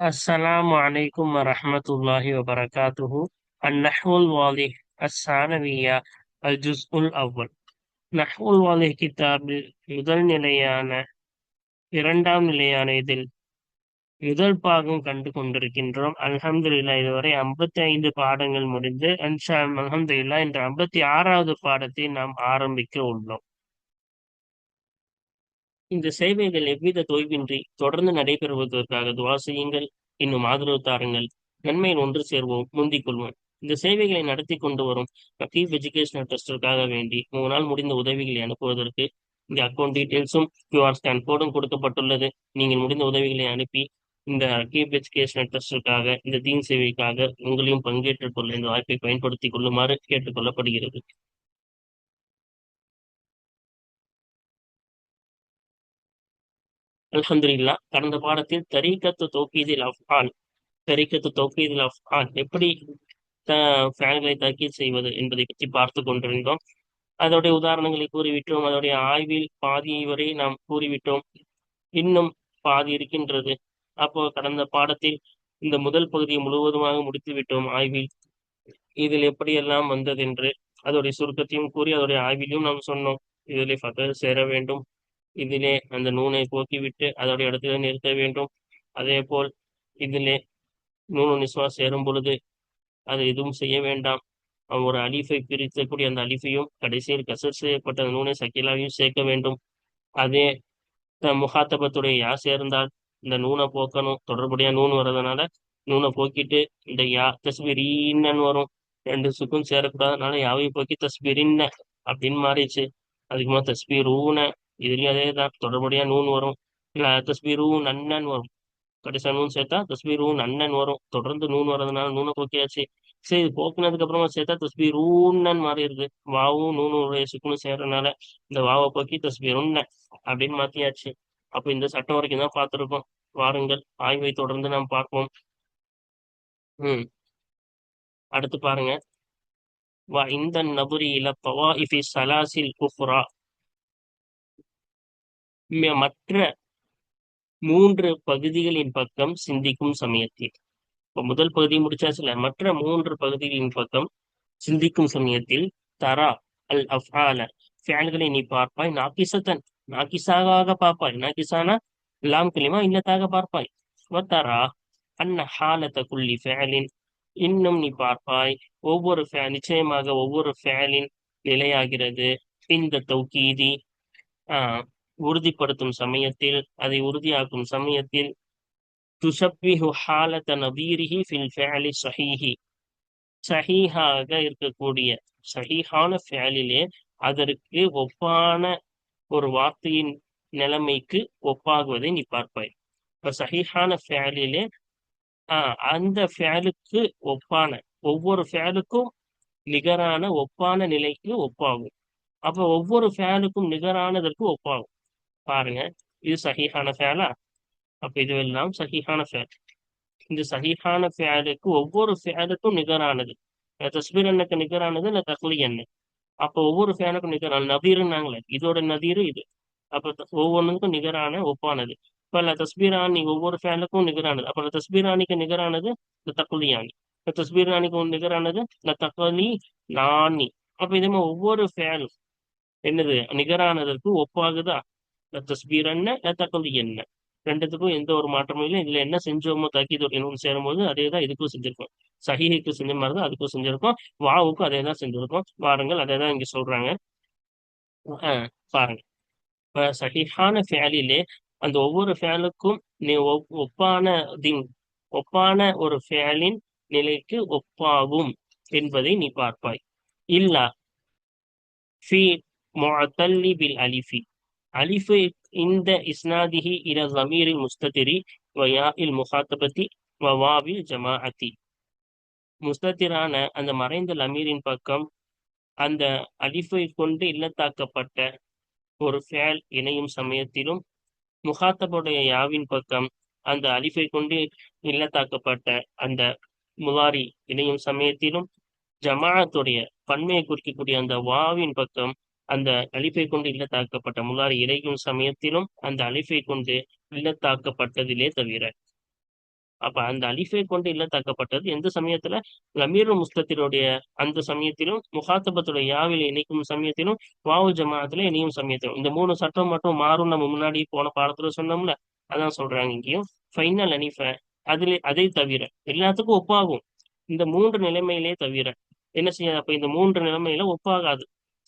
السلام عليكم ورحمة الله وبركاته النحو الواضح الثانوية الجزء الأول நஹ்வு வாலிஹ் கிதாபில் முதல் நிலையான இரண்டாம் நிலையான இதில் முதல் பாகம் கண்டு கொண்டிருக்கின்றோம் அல்ஹம்துலில்லா இதுவரை ஐம்பத்தி ஐந்து பாடங்கள் முடிந்து அன்ஷா அல்ஹம்துலில்லா என்ற ஐம்பத்தி ஆறாவது பாடத்தை நாம் ஆரம்பிக்க உள்ளோம் இந்த சேவைகள் எவ்வித தொய்வின்றி தொடர்ந்து நடைபெறுவதற்காக துவா செய்யுங்கள். இன்னும் ஆதரவு தாருங்கள். நன்மையில் ஒன்று சேர்வோம். முந்திக் கொள்வோம். இந்த சேவைகளை நடத்தி கொண்டு வரும் கீப் எஜுகேஷனல் ட்ரஸ்டிற்காக வேண்டி உங்களால் முடிந்த உதவிகளை அனுப்புவதற்கு இந்த அக்கௌண்ட் டீட்டெயில்ஸும் கியூஆர் ஸ்கேன் கோடும் கொடுக்கப்பட்டுள்ளது. நீங்கள் முடிந்த உதவிகளை அனுப்பி இந்த கீப் எஜுகேஷனல் ட்ரஸ்டிற்காக இந்த தீன் சேவைக்காக உங்களையும் பங்கேற்றுக் கொள்ள இந்த வாய்ப்பை பயன்படுத்திக் கொள்ளுமாறு கேட்டுக்கொள்ளப்படுகிறது அல்ஹம்துலில்லா கடந்த பாடத்தில் தரீக்கத்து தோக்கீதில் அஃபால் தரீக்கத்து தோக்கீதில் அஃபால் எப்படி ஃபேன்களை தக்கீத் செய்வது என்பதை பற்றி பார்த்து கொண்டிருந்தோம். அதோடைய உதாரணங்களை கூறிவிட்டோம். அதோடைய ஆய்வில் பாதி வரை நாம் கூறிவிட்டோம். இன்னும் பாதி இருக்கின்றது. அப்போ கடந்த பாடத்தில் இந்த முதல் பகுதியை முழுவதுமாக முடித்து விட்டோம். ஆய்வில் இதில் எப்படியெல்லாம் வந்ததென்று அதோடைய சுருக்கத்தையும் கூறி அதோடைய ஆய்விலையும் நாம் சொன்னோம். இதில் சேர வேண்டும். இதிலே அந்த நூனை போக்கிவிட்டு அதோடைய இடத்துல நிறுத்த வேண்டும். அதே போல் இதிலே நூனு நிஸ்வா சேரும் பொழுது அது எதுவும் செய்ய வேண்டாம். ஒரு அலிஃபை பிரித்தக்கூடிய அந்த அலிஃபையும் கடைசியில் கசர் செய்யப்பட்ட அந்த நூனை சக்கிலாவையும் சேர்க்க வேண்டும். அதே முகாத்தபத்துடைய யா சேர்ந்தால் இந்த நூனை போக்கணும். தொடர்புடைய நூன் வர்றதுனால நூனை போக்கிட்டு இந்த யா தஸ்பிரீன்னு வரும். ரெண்டு சுக்கும் சேரக்கூடாதுனால யாவையும் போக்கி தஸ்பிரின்ன அப்படின்னு மாறிடுச்சு. அதுக்குமா ஊன இதுலயும் அதே தான். தொடர்புடைய நூன் வரும். இல்ல தஸ்பீரும் நன்னன் வரும். கடைசியா நூன் சேர்த்தா தஸ்பீரும் நன்னன் வரும். தொடர்ந்து நூன் வர்றதுனால நூனை போக்கியாச்சு. சரி இது போக்குனதுக்கு அப்புறமா சேர்த்தா தஸ்பீரூன்னு மாறிடுது வாவும் நூனு சுக்குன்னு சேர்றதுனால இந்த வாவை போக்கி தஸ்பீருன்ன அப்படின்னு மாத்தியாச்சு. அப்ப இந்த சட்டம் வரைக்கும் தான் பார்த்திருக்கோம் வாருங்கள். ஆய்வை தொடர்ந்து நாம் பார்ப்போம். ம். அடுத்து பாருங்க. வா இந்த நபுரி இல பவா இஃபி சலாசில் குஃப்ரா. மற்ற மூன்று பகுதிகளின் பக்கம் சிந்திக்கும் சமயத்தில். இப்போ முதல் பகுதி முடிச்சாச்சுல மற்ற மூன்று பகுதிகளின் பக்கம் சிந்திக்கும் சமயத்தில் தரா அல் அஃபால ஃபேன்களை நீ பார்ப்பாய் நாக்கிசத்தன் நாக்கிசாக பார்ப்பாய். நாக்கிசானா லாம் கிளிமா இல்லத்தாக பார்ப்பாய். தரா அன்ன ஹாலத்த குள்ளி ஃபேலின் இன்னும் நீ பார்ப்பாய். ஒவ்வொரு ஃபே நிச்சயமாக ஒவ்வொரு ஃபேலின் நிலையாகிறது. இந்த தௌக்கீதி ஆஹ் உறுதிப்படுத்தும் சமயத்தில் அதை உறுதியாக்கும் சமயத்தில் துஷப்பிஹு ஹாலத நபீரிஹி ஃபில் ஃபேலி சஹீஹி. சஹீஹாக இருக்கக்கூடிய சஹீஹான ஃபேலிலே அதற்கு ஒப்பான ஒரு வார்த்தையின் நிலைமைக்கு ஒப்பாகுவதை நீ பார்ப்பாய். இப்ப சஹீஹான ஃபேலிலே ஆஹ் அந்த ஃபேலுக்கு ஒப்பான ஒவ்வொரு ஃபேலுக்கும் நிகரான ஒப்பான நிலைக்கு ஒப்பாகும். அப்ப ஒவ்வொரு ஃபேலுக்கும் நிகரானதற்கு ஒப்பாகும். பாருங்க. இது சஹீஹான ஃபேலா? அப்ப இதுவெல்லாம் சஹீஹான ஃபேல். இந்த சஹீஹான ஃபேலுக்கு ஒவ்வொரு ஃபேலுக்கும் நிகரானது. தஸ்பீர் எண்ணுக்கு நிகரானது இல்லை தக்லி என்ன அப்போ ஒவ்வொரு ஃபேனுக்கும் நிகரான நபீருன்னாங்களே இதோட நதீரு இது. அப்ப ஒவ்வொன்றுக்கும் நிகரான ஒப்பானது. இப்போ இல்லை தஸ்பீராணி ஒவ்வொரு ஃபேனுக்கும் நிகரானது. அப்ப தஸ்பீராணிக்கு நிகரானது இந்த தக்குலியானி இந்த தஸ்பீராணிக்கு நிகரானது இந்த தக்கலி நாணி அப்ப இதே மாதிரி ஒவ்வொரு ஃபேனும் என்னது? நிகரானதற்கு ஒப்பாகுதா? தஸ்பீர் என்ன தக்கலி என்ன ரெண்டுத்துக்கும் எந்த ஒரு மாற்றமும் இல்லை இதுல என்ன செஞ்சோமோ தக்கீது இன்னும் சேரும்போது அதே தான் இதுக்கும் செஞ்சிருக்கோம் சஹிஹிக்கு செஞ்ச மாதிரி தான் அதுக்கும் செஞ்சிருக்கோம் வாவுக்கும் அதே தான் செஞ்சிருக்கோம் வாருங்கள் அதே தான் இங்க சொல்றாங்க பாருங்க இப்ப சஹிஹான ஃபேலிலே அந்த ஒவ்வொரு ஃபேலுக்கும் நீ ஒப்பான திங் ஒப்பான ஒரு ஃபேலின் நிலைக்கு ஒப்பாகும் என்பதை நீ பார்ப்பாய் இல்லா ஃபி முஅத்தல்லி பில் அலிஃபி அலிஃபு இந்த இஸ்னாதிஹி இல ஜமீரில் முஸ்ததிரி வயா இல் முஹாத்தபத்தி வவாவில் ஜமாஅத்தி முஸ்தத்திரான அந்த மறைந்த லமீரின் பக்கம் அந்த அலிஃபை கொண்டு இல்லத்தாக்கப்பட்ட ஒரு ஃபேல் இணையும் சமயத்திலும் முகாத்தபுடைய யாவின் பக்கம் அந்த அலிஃபை கொண்டு இல்லத்தாக்கப்பட்ட அந்த முலாரி இணையும் சமயத்திலும் ஜமாஅத்துடைய பன்மையை குறிக்கக்கூடிய அந்த வாவின் பக்கம் அந்த அலிஃபை கொண்டு இல்லத்தாக்கப்பட்ட முலாரி இணையும் சமயத்திலும் அந்த அலிஃபை கொண்டு இல்லத்தாக்கப்பட்டதிலே தவிர. அப்ப அந்த அலிஃபை கொண்டு இல்லத்தாக்கப்பட்டது எந்த சமயத்துல? லமீர் முஸ்தத்தினுடைய அந்த சமயத்திலும் முகாத்தபத்துடைய யாவில் இணைக்கும் சமயத்திலும் வாவு ஜமாத்துல இணையும் சமயத்திலும். இந்த மூணு சட்டம் மட்டும் மாறும். நம்ம முன்னாடி போன பாடத்துல சொன்னோம்ல அதான் சொல்றாங்க இங்கேயும். ஃபைனல் அனிஃப அதுல அதை தவிர எல்லாத்துக்கும் ஒப்பாகும். இந்த மூன்று நிலைமையிலே தவிர. என்ன செய்யாது அப்ப இந்த மூன்று நிலைமையில ஒப்பாகாது.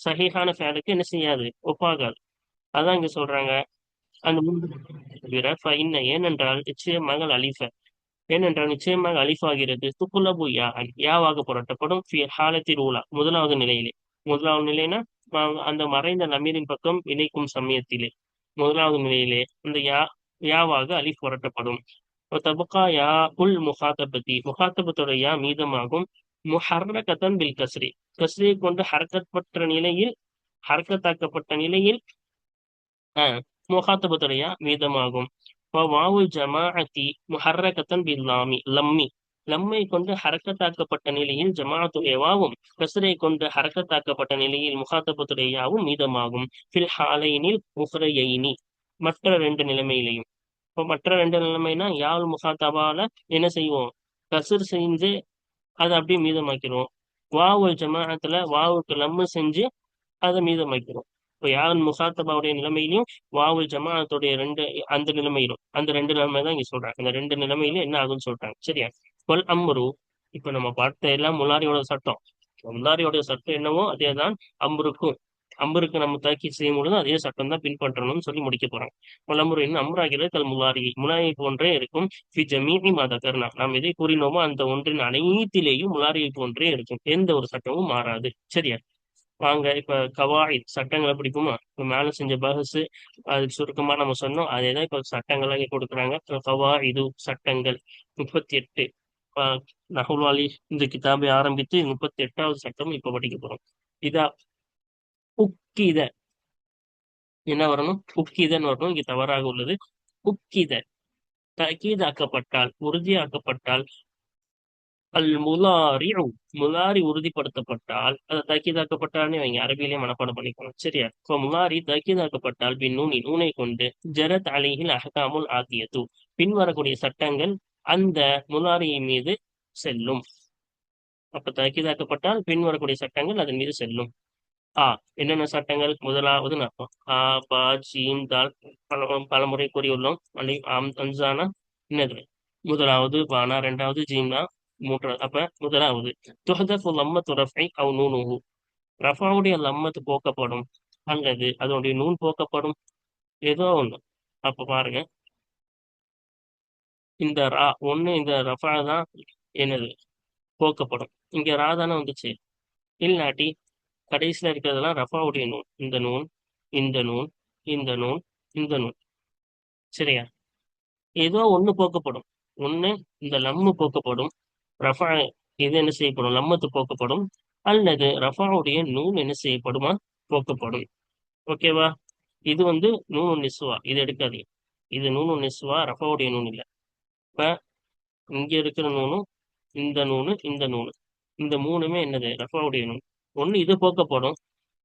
சகிஹான ஃபேலுக்கு என்ன செய்யாது? ஒப்பாகாது. அதான் இங்க சொல்றாங்க. அந்த தவிர ஃபைன்ன ஏனென்றால் நிச்சயமாக அலிஃப. ஏனென்றால் நிச்சயமாக அலிஃபாகிறது துக்குலபு யா யாவாக புரட்டப்படும் ஹாலத்தில் ஊலா முதலாவது நிலையிலே. முதலாவது நிலைனா அந்த மறைந்த நமீரின் பக்கம் இணைக்கும் சமயத்திலே. முதலாவது நிலையிலே அந்த யா யாவாக அலிஃப் புரட்டப்படும். தபுக்கா யா உல் முகாத்தபத்தி முகாத்தபத்தோட யா மீதமாகும் முஹர்ரகத்தன் பில் கஸ்ரி. கஸ்ரியை கொண்டு ஹரக்கத்பற்ற நிலையில் ஹரக்கத்தாக்கப்பட்ட நிலையில் முகாத்தபத்துடைய மீதமாகும் ஜமாஅத்தி முஹர்ரகத்தன் பில் லாமி லம்மி. லம்மை கொண்டு ஹரக்கத்தாக்கப்பட்ட நிலையில் ஜமாத்துடையவாவும் கசரை கொண்டு ஹரக்கத்தாக்கப்பட்ட நிலையில் முகாத்தபத்துடையாவும் மீதமாகும் ஃபில் ஹாலைனில் முஹரையினி மற்ற ரெண்டு நிலைமையிலையும். இப்போ மற்ற ரெண்டு நிலைமைனா யாழ் முகாத்தபால என்ன செய்வோம்? கசர் செஞ்சு அதை அப்படியே மீதமாக்கிடுவோம் வாவு ஜமாத்துல வாவுக்கு லம்மு செஞ்சு அதை மீதமாக்கிறோம் இப்போ யார் முசாத்தபாவுடைய நிலைமையிலும் வாவுல் ஜமாத்துடைய ரெண்டு அந்த நிலைமையிலும் அந்த ரெண்டு நிலைமை தான் இங்க சொல்றாங்க. அந்த ரெண்டு நிலைமையிலும் என்ன ஆகும்னு சொல்றாங்க. சரியா? கொல் அம்ரு இப்ப நம்ம பார்த்த எல்லாம் முலாரியோட சட்டம். முலாரியோட சட்டம் என்னவோ அதே தான் அம்பருக்கும் அம்பருக்கு நம்ம தாக்கி செய்யும் பொழுது அதே சட்டம் தான் பின்பற்றணும்னு சொல்லி முடிக்க போறாங்க. முலமுறையின் அம்ராகிறது கல் முலாரி முலாரி போன்றே இருக்கும். ஜமீனி மாத கருணா நாம் எதை கூறினோமோ அந்த ஒன்றின் அனைத்திலேயும் முலாரியை போன்றே இருக்கும். எந்த ஒரு சட்டமும் மாறாது. சரியா? வாங்க இப்ப கவாய் சட்டங்களை பிடிக்குமா? இப்ப மேல செஞ்ச பகசு அதுக்கு சுருக்கமா நம்ம சொன்னோம். அதே தான் இப்ப சட்டங்களாக கொடுக்குறாங்க. கவா இது சட்டங்கள். முப்பத்தி எட்டு நகுல்வாலி இந்த கிதாபை ஆரம்பித்து முப்பத்தி எட்டாவது சட்டம் இப்ப படிக்க போறோம். இதா உக்கித என்ன வரணும்? புக்கிதன் வரணும். இங்க தவறாக உள்ளது. புக்கித. தக்கீதாக்கப்பட்டால் உறுதியாக்கப்பட்டால் அல் முலாரி முலாரி உறுதிப்படுத்தப்பட்டால் அதை தக்கீதாக்கப்பட்டால்னு அவங்க அரபியிலே மனப்பாடம் பண்ணிக்கணும் சரியா? இப்போ முலாரி தக்கீதாக்கப்பட்டால் பின் நூனி. நூனை கொண்டு ஜரத் அலிஹில் அஹகாமுல் ஆகியது பின்வரக்கூடிய சட்டங்கள் அந்த முலாரியின் மீது செல்லும். அப்ப தக்கீதாக்கப்பட்டால் பின்வரக்கூடிய சட்டங்கள் அதன் மீது செல்லும். ஆ என்னென்ன சட்டங்கள்? முதலாவது அர்த்தம் ஆ பா ஜீம் தால் பல பலமுறை கூறியுள்ளோம். அலி ஆம் அன்சானா என்னது? முதலாவது பானா ரெண்டாவது ஜீம்னா? மூன்றாவது அப்ப முதலாவது துஹதஃபு லம்மத்து ரஃபை அவ் நூனுஹு. ரஃபாவுடைய லம்மத்து போக்கப்படும். அல்லது அதனுடைய நூன் போக்கப்படும். ஏதோ ஒண்ணு. அப்ப பாருங்க. இந்த ரா ஒண்ணு இந்த ரஃபா தான் என்னது? போக்கப்படும். இங்க ரா தானே வந்துச்சு. இல்லாட்டி கடைசியில இருக்கிறதெல்லாம் ரஃபாவுடைய நூன் இந்த நூன் இந்த நூன் இந்த நூல் இந்த நூல். சரியா? ஏதோ ஒண்ணு போக்கப்படும். ஒண்ணு இந்த லம்மு போக்கப்படும். ரஃபா இது என்ன செய்யப்படும்? லம்மத்து போக்கப்படும். அல்லது ரஃபாவுடைய நூல் என்ன செய்யப்படுமா? போக்கப்படும். ஓகேவா? இது வந்து நூனு நிசுவா இது எடுக்காதீங்க. இது நூனு நிசுவா ரஃபாவுடைய நூன் இல்லை. இப்போ இங்க இருக்கிற நூலும் இந்த நூனு இந்த நூல் இந்த மூணுமே என்னது? ரஃபாவுடைய நூல். ஒண்ணு இது போக்கப்படும்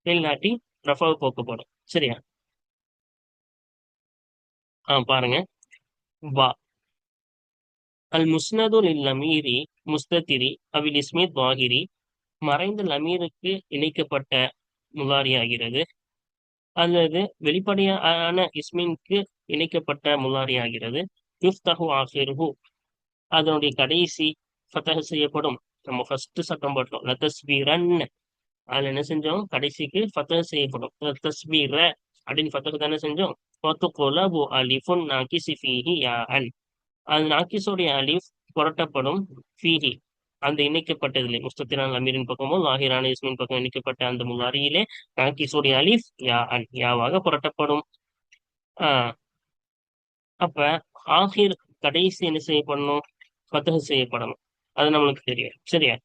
இல்லாட்டி ரஃபாவு போக்கப்படும். சரியா? ஆ பாருங்க. வா. அல் முஸ்னது லமீரி முஸ்தத்திரி அவில் இஸ்மித் வாகிரி மறைந்த லமீருக்கு இணைக்கப்பட்ட முலாரி ஆகிறது அல்லது வெளிப்படையான இஸ்மின்க்கு இணைக்கப்பட்ட முலாரி ஆகிறது யுஃப்தஹு ஆஹிருஹு அதனுடைய கடைசி ஃபத்தஹ் செய்யப்படும். நம்ம ஃபர்ஸ்ட் சட்டம் போட்டோம். லதஸ்வீரன். அதுல என்ன செஞ்சோம்? கடைசிக்கு ஃபத்தக செய்யப்படும். தஸ்பீர அப்படின்னு ஃபத்தக தானே செஞ்சோம்? ஒத்துக்கொலபு அலிஃபுன் நாக்கிசி ஃபீஹி யா அன் அது நாக்கிஸோடைய அலிஃப் புரட்டப்படும் ஃபீஹி. அந்த இணைக்கப்பட்டதிலே முஸ்தத்திரான் அமீரின் பக்கமோ லாஹிரான இஸ்மின் பக்கம் இணைக்கப்பட்ட அந்த முன்னாரியிலே நாக்கிஸோடைய அலிஃப் யா அன் யாவாக புரட்டப்படும். ஆஹ் அப்ப ஆஹிர் கடைசி என்ன செய்யப்படணும்? ஃபத்தக செய்யப்படணும். அது நம்மளுக்கு தெரியும். சரியா?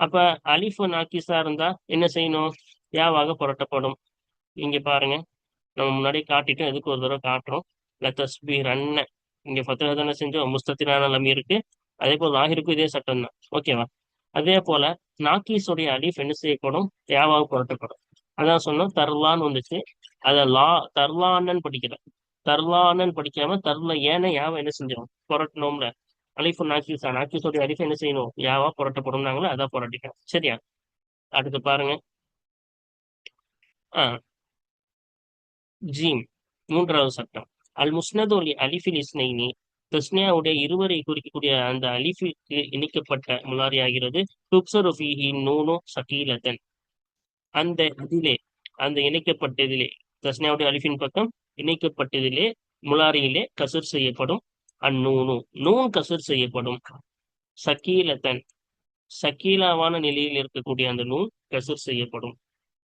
அப்ப அலிஃபு நாக்கிஸா இருந்தா என்ன செய்யணும்? யாவாக புரட்டப்படும்? இங்க பாருங்க. நம்ம முன்னாடி காட்டிட்டு எதுக்கு ஒரு தடவை காட்டுறோம்? லத்தஸ்பி ரன்ன இங்க ஃபத்தஹ தானே செஞ்சோம். முஸ்தத்தினான லமி இருக்கு. அதே போல் லாஹிருக்கும் இதே சட்டம் தான். ஓகேவா அதே போல நாக்கீஸுடைய அலிஃப் என்ன செய்யப்படும்? யாவாக புரட்டப்படும். அதான் சொன்னோம். தர்லான்னு வந்துச்சு. அத லா தர்லான்னு படிக்கிறேன் தர்லான்னு படிக்காம தர்ல ஏன யாவை என்ன செஞ்சோம் புரட்டணும்ல. அலிஃபு நாக்கிசா நாக்கிசோடைய அலிஃப் என்ன செய்யணும்? யாவா புரட்டப்படும்னாங்களோ அதான் புரட்டிக்கணும் சரியா? அடுத்து பாருங்க. ஆ. ஜீம் மூன்றாவது சட்டம். அல் முஸ்னதோலி அலிஃபில் இஸ்னைனி. தஸ்னியாவுடைய இருவரை குறிக்கக்கூடிய அந்த அலிஃபிற்கு இணைக்கப்பட்ட முலாரி ஆகிறது. துப்சரு நூனோ சகீலதன் அந்த இதிலே அந்த இணைக்கப்பட்டதிலே தஸ்னியாவுடைய அலிஃபின் பக்கம் இணைக்கப்பட்டதிலே முலாரியிலே கசர் செய்யப்படும். அந்நூனு. நூன் கசர் செய்யப்படும். சக்கீலத்தன். சக்கீலாவான நிலையில் இருக்கக்கூடிய அந்த நூன் கசர் செய்யப்படும்.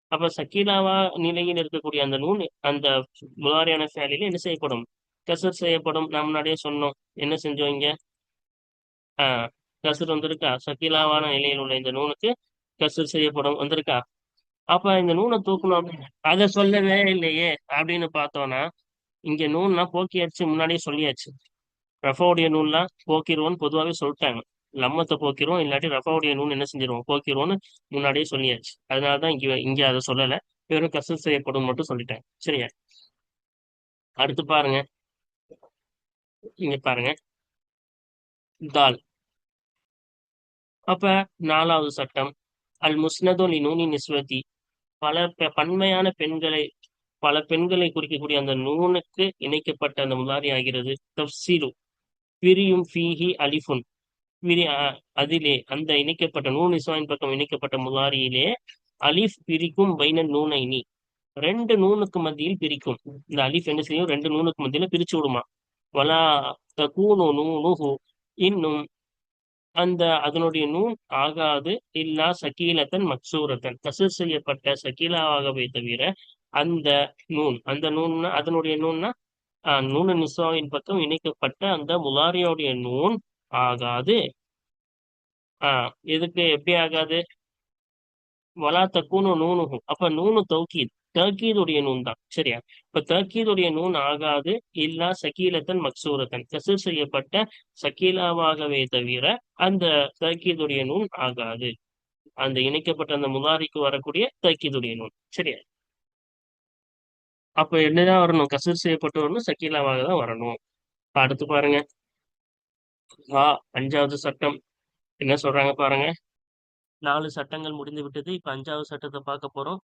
அப்ப சக்கீலாவா நிலையில் இருக்கக்கூடிய அந்த நூன் அந்த முலாரியான ஃபேலில என்ன செய்யப்படும்? கசர் செய்யப்படும். நாம் முன்னாடியே சொன்னோம். என்ன செஞ்சோம் இங்க? ஆஹ் கசர் வந்திருக்கா? சக்கீலாவான நிலையில் உள்ள இந்த நூனுக்கு கசர் செய்யப்படும். வந்திருக்கா? அப்ப இந்த நூனை தூக்கணும். அப்படின்னு அதை சொல்லவே இல்லையே அப்படின்னு பார்த்தோம்னா இங்க நூன்னா போக்கியாச்சு முன்னாடியே சொல்லியாச்சு. ரஃபாவுடைய நூல்லாம் போக்கிடுவோம்னு பொதுவாகவே சொல்லிட்டாங்க. லம்மத்தை போக்கிடுவோம் இல்லாட்டி ரஃபாவுடைய நூன் என்ன செஞ்சிருவோம்? போக்கிடுவோம்னு முன்னாடியே சொல்லியாச்சு. அதனாலதான் இங்க இங்க அதை சொல்லல. வெறும் கசல் செய்யப்படும் மட்டும் சொல்லிட்டேன் சரியா? அடுத்து பாருங்க. இங்க பாருங்க. தால். அப்ப நாலாவது சட்டம். அல் முஸ்னதோலி நூனி நிஸ்வதி. பல பன்மையான பெண்களை பல பெண்களை குறிக்கக்கூடிய அந்த நூனுக்கு இணைக்கப்பட்ட அந்த முதாரி ஆகிறது. தப்சீலு பிரியும் ஃபீஹி அலிஃபுன். பிரி அதிலே அந்த இணைக்கப்பட்ட நூன் இஸ்வாயின் பக்கம் இணைக்கப்பட்ட முலாரியிலே அலிஃப் பிரிக்கும் பைன நூனைனி ரெண்டு நூனுக்கு மத்தியில் பிரிக்கும். இந்த அலிஃப் என்ன செய்யும்? ரெண்டு நூனுக்கு மத்தியில பிரிச்சு விடுமா. வலா தூணு நூனுஹு. இன்னும் அந்த அதனுடைய நூன் ஆகாது. இல்லா சக்கீலத்தன் மக்சூரத்தன். கசர் செய்யப்பட்ட சக்கீலாவாகவே தவிர அந்த நூன் அந்த நூன்னா அதனுடைய நூன்னா நூனு நிசாவின் பக்கம் இணைக்கப்பட்ட அந்த முலாரியோடைய நூன் ஆகாது. ஆஹ் இதுக்கு எப்படி ஆகாது? வலா தக்கூனு நூனுகும். அப்ப நூனு தௌக்கீத் தர்கீதுடைய நூன் தான் சரியா? இப்ப தர்கீதுடைய நூன் ஆகாது இல்லா சக்கீலத்தன் மக்சூரத்தன். கசர் செய்யப்பட்ட சக்கீலாவாகவே தவிர அந்த தர்கீதுடைய நூன் ஆகாது. அந்த இணைக்கப்பட்ட அந்த முதாரிக்கு வரக்கூடிய தர்கீதுடைய நூன். சரியா? அப்ப என்னதான் வரணும்? கசூர் செய்யப்பட்டு வரணும் சக்கீலாவாக தான் வரணும். அடுத்து பாருங்க. வா அஞ்சாவது சட்டம். என்ன சொல்றாங்க பாருங்க. நாலு சட்டங்கள் முடிந்து விட்டது. இப்ப அஞ்சாவது சட்டத்தை பார்க்க போறோம்.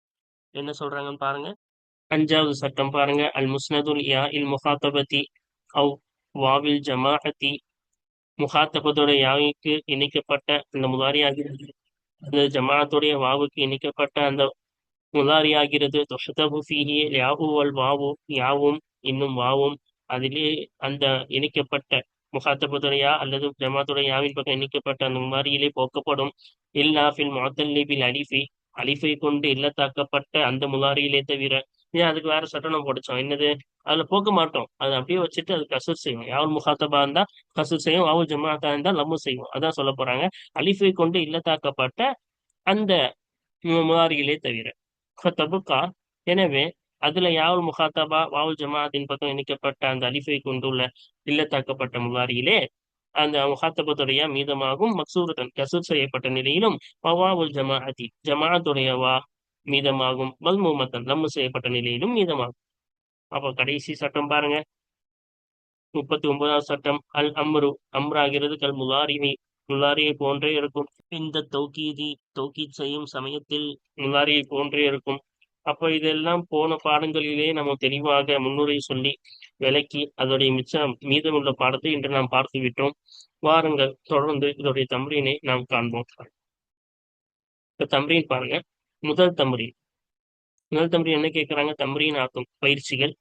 என்ன சொல்றாங்கன்னு பாருங்க. அஞ்சாவது சட்டம் பாருங்க. அல் முஸ்னதுல் யா இல் முஹாத்தபதி அவ் வாவில் ஜமாஅத்தி. முஹாத்தபத்தோட யாவுக்கு இணைக்கப்பட்ட அந்த முதாரியாகிறது அந்த ஜமாஅத்துடைய வாவுக்கு இணைக்கப்பட்ட அந்த முதாரியாகிறது தொஷதபு ஃபீஹி யாவு அல் வாவு யாவும் இன்னும் வாவும் அதிலே அந்த இணைக்கப்பட்ட முகாத்தபுடைய அல்லது ஜமாத்துடைய யாவின் பக்கம் இணைக்கப்பட்ட அந்த முமாரியிலே போக்கப்படும் இல்லாஃபில் ஃபில் அலிஃபி அலிஃபை கொண்டு இல்லத்தாக்கப்பட்ட அந்த முலாரியிலே தவிர ஏன் அதுக்கு வேற சட்டம் நம்ம என்னது அதுல போக்க மாட்டோம் அதை அப்படியே வச்சுட்டு அது கசூர் செய்வோம் யாவல் முகாத்தபா இருந்தா கசூர் செய்யும் யாவல் ஜமாத்தா இருந்தா லம்மு செய்வோம் அதான் சொல்ல போறாங்க அலிஃபை கொண்டு இல்லத்தாக்கப்பட்ட அந்த முலாரியிலே தவிர தபுக்கா எனவே அதுல யாவல் முகாத்தபா வாவல் ஜமாத்தின் பக்கம் இணைக்கப்பட்ட அந்த அலிஃபை கொண்டுள்ள இல்லத்தாக்கப்பட்ட முலாரியிலே அந்த முகாத்தபத்துடைய மீதமாகும் மக்சூரத்தன் கசூர் செய்யப்பட்ட நிலையிலும் பவாவுல் ஜமாஅதி ஜமாஅத்துடைய வா மீதமாகும் மல்மூமத்தன் லம்மு செய்யப்பட்ட நிலையிலும் மீதமாகும். அப்போ கடைசி சட்டம் பாருங்க. முப்பத்தி ஒன்பதாவது சட்டம் அல் அம்ரு அம்ராகிறது கல் முலாரிமை முல்லாரியை போன்றே இருக்கும். இந்த தௌக்கீதி தௌக்கீத் செய்யும் சமயத்தில் முல்லாரியை போன்றே இருக்கும். அப்போ இதெல்லாம் போன பாடங்களிலே நம்ம தெளிவாக முன்னுரை சொல்லி விளக்கி அதோடைய மிச்சம் மீதமுள்ள பாடத்தை இன்று நாம் பார்த்து விட்டோம். வாருங்கள் தொடர்ந்து இதோடைய தம்பரினை நாம் காண்போம். இப்ப தம்பரின் பாருங்க. முதல் தம்பரின் முதல் தம்பரி என்ன கேட்கிறாங்க? தம்பரின் ஆக்கும் பயிற்சிகள்.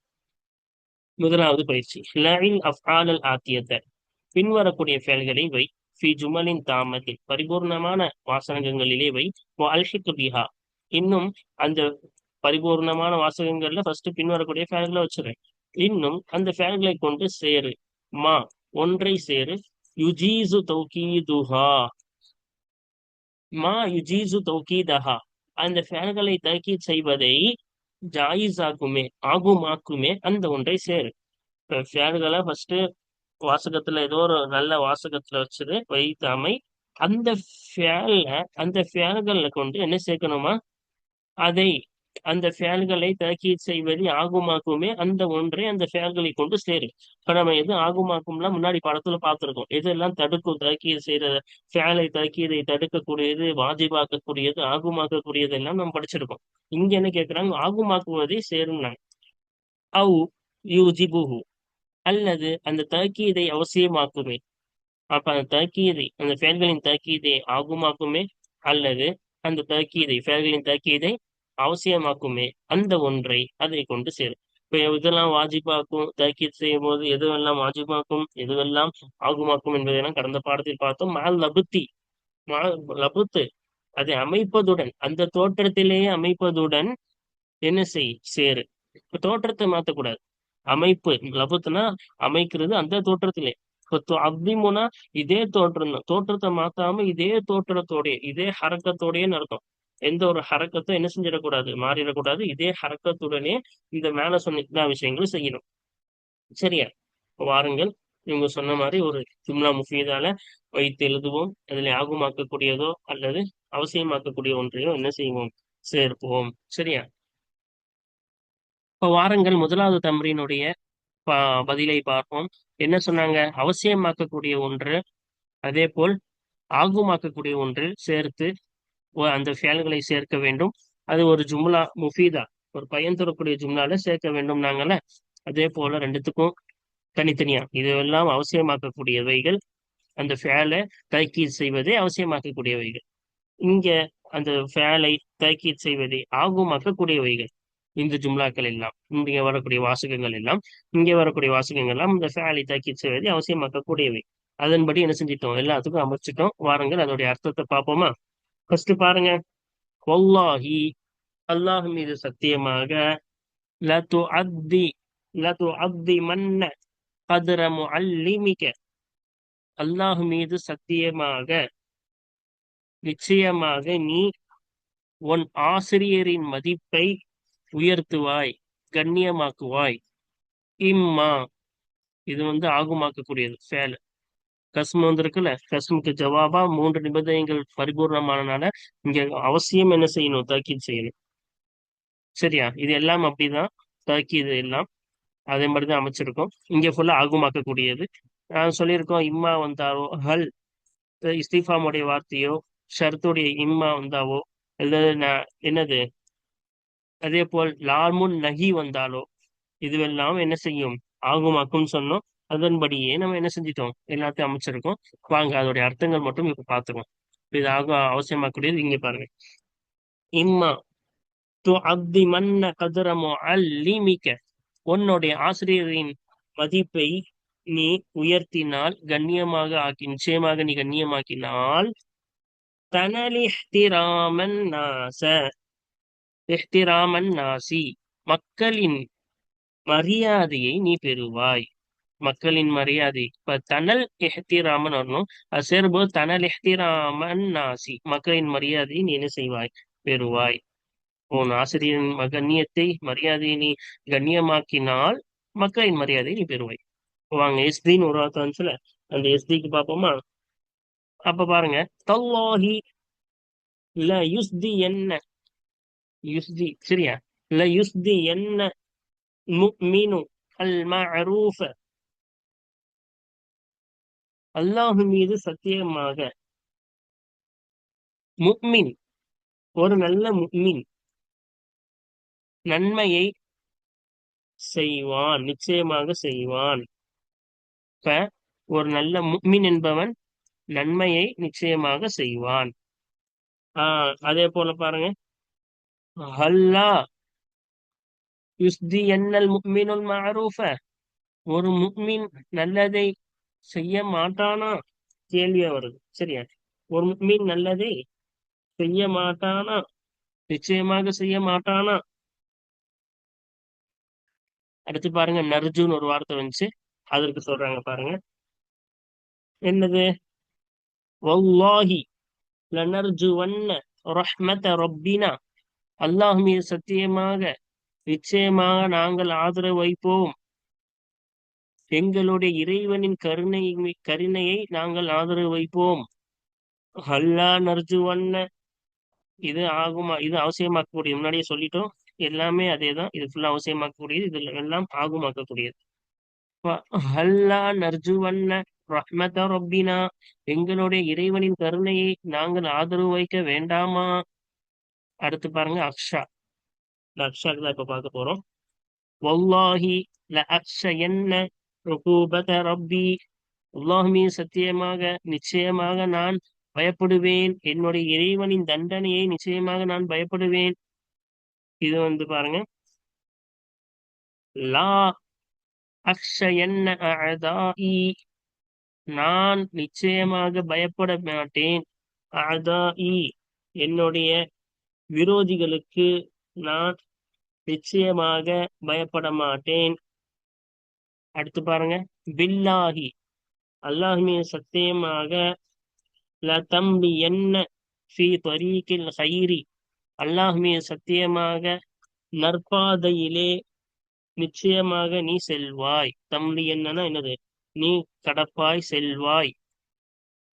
முதலாவது பயிற்சி. லைன் ஆலல் ஆத்தியத்தை. பின்வரக்கூடிய செயல்களை வை. ஃபி ஜுமலின் தாமத்தில் பரிபூர்ணமான வாசகங்களிலே வை அல்ஹிக் பிஹா இன்னும் அந்த பரிபூர்ணமான வாசகங்கள்ல ஃபர்ஸ்ட் பின்வரக்கூடிய ஃபேன்களை வச்சிருக்கேன் இன்னும் அந்த ஃபேன்களை கொண்டு சேரு மா ஒன்றை சேரு யுஜீசு தௌகீதுஹா மா யுஜீசு தௌகீதஹா அந்த ஃபேல்களை தக்கீத் செய்வதை ஜாயிஸ் ஆக்குமே ஆகுமாக்குமே அந்த ஒன்றை சேரு ஃபேன்களை ஃபர்ஸ்ட் வாசகத்துல ஏதோ ஒரு நல்ல வாசகத்துல வச்சது வைத்தாமை அந்த ஃபேல்ல அந்த ஃபேல்கள்ல கொண்டு என்ன சேர்க்கணுமா? அதை அந்த ஃபேல்களை தாக்கீத் செய்வது ஆகுமாக்குமே அந்த ஒன்றை அந்த ஃபேல்களை கொண்டு சேரும் இப்ப நம்ம எது ஆகுமாக்கும்லாம் முன்னாடி படத்துல பார்த்துருக்கோம். எதெல்லாம் தடுக்கும் தாக்கீது செய்யற ஃபேலை தாக்கீதை தடுக்கக்கூடியது வாஜிபாக்கக்கூடியது ஆகுமாக்கக்கூடியது எல்லாம் நம்ம படிச்சிருக்கோம். இங்க என்ன கேட்கிறாங்க ஆகுமாக்குவதை சேரும்னாங்க. அவு யூஜிபுஹு. அல்லது அந்த தாக்கீதை அவசியமாக்குமே. அப்ப அந்த தாக்கீதை அந்த ஃபேல்களின் தாக்கீதை ஆகுமாக்குமே? அல்லது அந்த தாக்கீதை ஃபேல்களின் தாக்கீதை அவசியமாக்குமே? அந்த ஒன்றை அதை கொண்டு சேரும். இப்ப இதெல்லாம் வாஜிபாக்கும் தாக்கீத் செய்யும் போது எதுவெல்லாம் வாஜிபாக்கும் எதுவெல்லாம் ஆகுமாக்கும் என்பதெல்லாம் கடந்த பாடத்தில் பார்த்தோம். மால் லபுத்தி லபுத்து அதை அமைப்பதுடன் அந்த தோற்றத்திலேயே அமைப்பதுடன் என்ன செய் சேரு. இப்ப தோற்றத்தை மாத்தக்கூடாது அமைப்பு லபத்துனா அமைக்கிறது அந்த தோற்றத்திலே. இப்போ அப்திமுனா இதே தோற்றம் தான் தோற்றத்தை மாத்தாம இதே தோற்றத்தோடைய இதே ஹரக்கத்தோடயே நடக்கும் எந்த ஒரு ஹரக்கத்தும் என்ன செஞ்சிடக்கூடாது? மாறிடக்கூடாது. இதே ஹரக்கத்துடனே இந்த மேல சொன்ன எல்லா விஷயங்களும் செய்யணும். சரியா? வாருங்கள். இவங்க சொன்ன மாதிரி ஒரு ஜும்லா முஃபீதால வைத்து எழுதுவோம். அதில் ஆகுமாக்கக்கூடியதோ அல்லது அவசியமாக்கக்கூடிய ஒன்றையோ என்ன செய்வோம்? சேர்ப்போம். சரியா? இப்ப வாரங்கள் முதலாவது தம்ரீனுடைய பதிலை பார்ப்போம். என்ன சொன்னாங்க? அவசியமாக்கக்கூடிய ஒன்று அதே போல் ஆகுமாக்கக்கூடிய ஒன்று சேர்த்து அந்த ஃபேல்களை சேர்க்க வேண்டும். அது ஒரு ஜும்லா முஃபீதா ஒரு பயன் தரக்கூடிய ஜும்லால சேர்க்க வேண்டும் நாங்கள அதே போல ரெண்டுத்துக்கும் தனித்தனியா. இதெல்லாம் அவசியமாக்கக்கூடியவைகள். அந்த ஃபேலை தைக்கீத் செய்வதே அவசியமாக்கக்கூடியவைகள். இங்க அந்த ஃபேலை தைக்கீத் செய்வதை ஆகுமாக்கக்கூடியவைகள். இந்த ஜும்லாக்கள் எல்லாம் இங்க வரக்கூடிய வாசகங்கள் எல்லாம் இங்கே வரக்கூடிய வாசகங்கள் எல்லாம் இந்த ஃபேலி தைக்கீத் செய்வதை அவசியமாக்கக்கூடியவை. அதன்படி என்ன செஞ்சிட்டோம்? எல்லாத்துக்கும் அமைச்சிட்டோம் வாருங்கள் அதோடைய அர்த்தத்தை பார்ப்போமா? ஃபர்ஸ்ட் பாருங்க. வல்லாஹி அல்லாஹ் மீது சத்தியமாக லத்து அத்தி லத்து அத்தி மன்ன கதிரமு அல்லிமிக்க அல்லாஹ் மீது சத்தியமாக நிச்சயமாக நீ உன் ஆசிரியரின் மதிப்பை உயர்த்துவாய் கண்ணியமாக்குவாய். இம்மா. இது வந்து ஆகுமாக்கக்கூடியது ஃபேல் கஸ்மு வந்திருக்குல்ல கஸ்முக்கு ஜவாபா மூன்று நிபந்தனைகள் பரிபூர்ணமானனால இங்க அவசியம் என்ன செய்யணும்? தாக்கீது செய்யணும். சரியா? இது எல்லாம் அப்படிதான் தாக்கீது எல்லாம். அதே மாதிரிதான் அமைச்சிருக்கோம். இங்க ஃபுல்லா ஆகுமாக்கக்கூடியது. நான் சொல்லியிருக்கோம் இம்மா வந்தாவோ ஹல். இஸ்தீஃபாமுடைய வார்த்தையோ ஷர்த்துடைய இம்மா வந்தாவோ அல்லது என்னது? அதே போல் லால்முன் நகி வந்தாலோ? இதுவெல்லாம் என்ன செய்யும்? ஆகுமாக்கும் சொன்னோம். அதன்படியே நம்ம என்ன செஞ்சிட்டோம்? எல்லாத்தையும் அமைச்சிருக்கோம். வாங்க அதோடைய அர்த்தங்கள் மட்டும் இப்ப பாத்துருவோம் இது ஆக அவசியமாக்கூடியது இங்க பாருங்க. இம்மா து அப்தி மன்ன கதிரமோ அல்லிமிக்க உன்னுடைய ஆசிரியரின் மதிப்பை நீ உயர்த்தினால் கண்ணியமாக ஆக்கி நிச்சயமாக நீ கண்ணியமாக்கினால் தனலிஹ்திராமன் நாச. எஹ்திராமன் நாசி மக்களின் மரியாதையை நீ பெறுவாய். மக்களின் மரியாதை. இப்ப தனல் எஹ்திராமன் வரணும். அது சேரும்போது தனல் எஹ்திராமன் நாசி மக்களின் மரியாதையை நீ என்ன செய்வாய்? பெறுவாய். உன் ஆசிரியரின் கண்ணியத்தை மரியாதையை நீ கண்ணியமாக்கினால் மக்களின் மரியாதையை நீ பெறுவாய். வாங்க எஸ்தின்னு ஒரு வார்த்தை அந்த எஸ்திக்கு பார்ப்போமா? அப்ப பாருங்க தல்லாஹி ல யுஸ்தி என்ன? யுஸ்தி சரியா? ல யுஸ்தி என்ன முக்மினு அல் மஅரூஃப. அல்லாஹு மீது சத்தியமாக முக்மின் ஒரு நல்ல முக்மின் நன்மையை செய்வான் நிச்சயமாக செய்வான். இப்ப ஒரு நல்ல முக்மின் என்பவன் நன்மையை நிச்சயமாக செய்வான். ஆஹ் அதே போல பாருங்க. ஹல்லா யுஸ்தி என்னல் முக்மினுல் மஅரூஃப ஒரு முக்மின் நல்லதை செய்ய மாட்டானா? கேள்வியா வருது. சரியா? ஒரு முக்மின் நல்லதை செய்ய மாட்டானா? நிச்சயமாக செய்ய மாட்டானா? அடுத்து பாருங்க நர்ஜுன்னு ஒரு வார்த்தை வந்துச்சு. அதற்கு சொல்றாங்க பாருங்க. என்னது? வல்லாஹி லனர்ஜுவன்ன ரஹ்மத ரப்பினா. அல்லாஹ் மீது சத்தியமாக நிச்சயமாக நாங்கள் ஆதரவு வைப்போம். எங்களுடைய இறைவனின் கருணை கருணையை நாங்கள் ஆதரவு வைப்போம். ஹல்லா நர்ஜுவன்ன இது ஆகுமா இது அவசியமாக்கக்கூடிய முன்னாடியே சொல்லிட்டோம். எல்லாமே அதே தான் இது ஃபுல்லாக அவசியமாக்கக்கூடியது இதுல எல்லாம் ஆகுமாக்கக்கூடியது. ஹல்லா நர்ஜுவன்ன ரஹ்மத ரப்பினா எங்களுடைய இறைவனின் கருணையை நாங்கள் ஆதரவு வைக்க வேண்டாமா? அடுத்து பாருங்க அக்ஷா. இந்த அக்ஷாக்கு தான் இப்ப பார்க்க போறோம். வல்லாஹி ல அக்ஷயன்ன ருகூபத ரப்பி அல்லாஹுமே சத்தியமாக நிச்சயமாக நான் பயப்படுவேன். என்னுடைய இறைவனின் தண்டனையை நிச்சயமாக நான் பயப்படுவேன். இது வந்து பாருங்க. லா அக்ஷயன்ன அதாஇ நான் நிச்சயமாக பயப்பட மாட்டேன். அதாஇ என்னுடைய விரோதிகளுக்கு நான் நிச்சயமாக பயப்பட மாட்டேன். அடுத்து பாருங்க. பில்லாஹி. அல்லாஹுமே சத்தியமாக ல தம்பி என்ன ஃபி தரீக்கில் ஹைரி அல்லாஹுமே சத்தியமாக நற்பாதையிலே நிச்சயமாக நீ செல்வாய். தம்பி என்னன்னா என்னது? நீ கடப்பாய் செல்வாய்.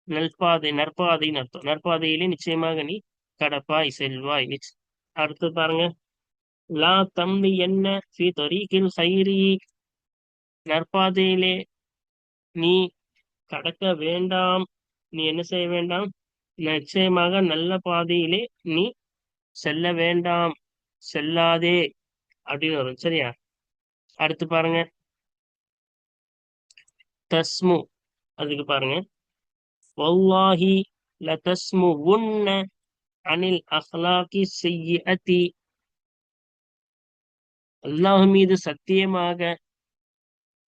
நல்பாதை நற்பாதை அர்த்தம். நற்பாதையிலே நிச்சயமாக நீ கடப்பாய் செல்வாய். அடுத்து பாருங்க. லா தம்பி என்ன? ஃபி தரீக்கில் சைரி. நற்பாதையிலே நீ கடக்க வேண்டாம். நீ என்ன செய்ய வேண்டாம்? நிச்சயமாக நல்ல பாதையிலே நீ செல்ல வேண்டாம். செல்லாதே. அப்படின்னு வரும். சரியா? அடுத்து பாருங்க. தஸ்மு. அதுக்கு பாருங்க. வல்லாஹி ல தஸ்மு உன்ன அனில் அஹ்லாக்கி செய்யி அல்லாஹ் மீது சத்தியமாக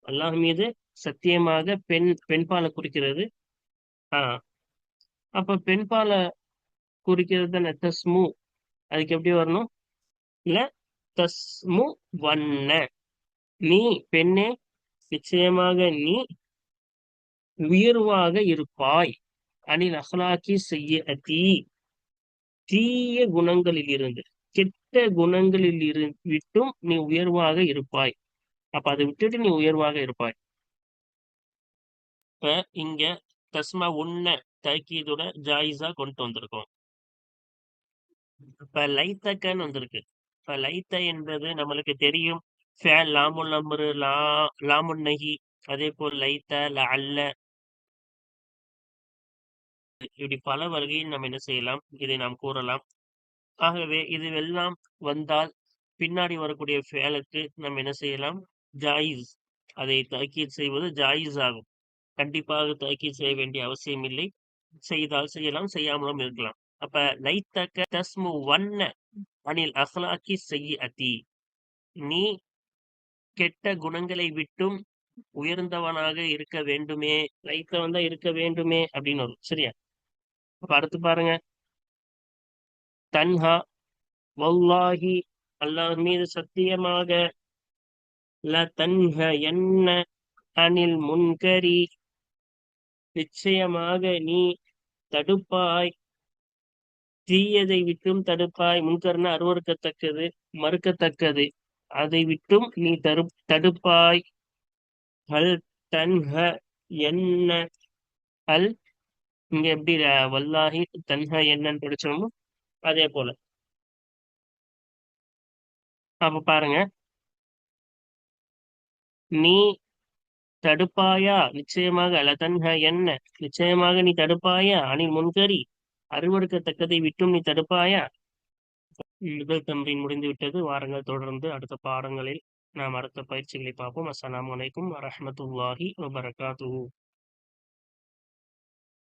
அல்லாஹ் மீது சத்தியமாக பெண் பெண்பாலை குறிக்கிறது. ஆஹ் அப்ப பெண்பாலை குறிக்கிறது தானே தஸ்மு. அதுக்கு எப்படி வரணும்? இல்ல தஸ்மு வண்ண. நீ பெண்ணே நிச்சயமாக நீ உயர்வாக இருப்பாய். அனில் அஹ்லாக்கி செய்ய அதி தீய குணங்களில் இருந்து கெட்ட குணங்களில் இரு விட்டும் நீ உயர்வாக இருப்பாய். அப்ப அதை விட்டுட்டு நீ உயர்வாக இருப்பாய். இப்ப இங்க தஸ்மா உன்ன தக்கீதோட ஜாயிஸா கொண்டு வந்திருக்கோம். இப்ப லைத்தக்கன்னு வந்திருக்கு. இப்ப லைத்த என்பது நம்மளுக்கு தெரியும். ஃபே லாமுல் அம்ரு லா லாமுன் நகி அதே போல் லைத்த ல அல்ல இப்படி பல வகையில் நம்ம என்ன செய்யலாம்? இதை நாம் கூறலாம். ஆகவே இதுவெல்லாம் வந்தால் பின்னாடி வரக்கூடிய ஃபேலுக்கு நம்ம என்ன செய்யலாம்? ஜாயிஸ். அதை தாக்கீத் செய்வது ஜாயிஸ் ஆகும். கண்டிப்பாக தாக்கீத் செய்ய வேண்டிய அவசியம் இல்லை. செய்தால் செய்யலாம் செய்யாமலும் இருக்கலாம். அப்ப லைத்தக்க தஸ்மு வண்ண அனில் அஹ்லாக்கி செய்ய அதி நீ கெட்ட குணங்களை விட்டும் உயர்ந்தவனாக இருக்க வேண்டுமே லைத்தவன் தான் இருக்க வேண்டுமே அப்படின்னு வரும். சரியா? அப்ப அடுத்து பாருங்க. தன்ஹா வல்லாஹி அல்லாஹ் மீது சத்தியமாக ல தன்ஹ என்ன அனில் முன்கரி நிச்சயமாக நீ தடுப்பாய். தீயதை விட்டும் தடுப்பாய். முன்கர்னா அருவறுக்கத்தக்கது மறுக்கத்தக்கது. அதை விட்டும் நீ தரு தடுப்பாய். ஹல் தன்ஹ என்ன அல் இங்க எப்படி வல்லாஹி தன்ஹ என்னன்னு படிச்சோமோ அதே போல. அப்ப பாருங்க. நீ தடுப்பாயா? நிச்சயமாக அலதன்ஹ என்ன? நிச்சயமாக நீ தடுப்பாயா? அணில் முன்கறி அருவறுக்கத்தக்கதை விட்டும் நீ தடுப்பாயா? முதல் தம்பின் முடிந்து விட்டது. வாரங்கள் தொடர்ந்து அடுத்த பாடங்களில் நாம் அடுத்த பயிற்சிகளை பார்ப்போம். அஸ்லாம் வலைக்கும் வரமத்துல்லாஹி வபரகாத்து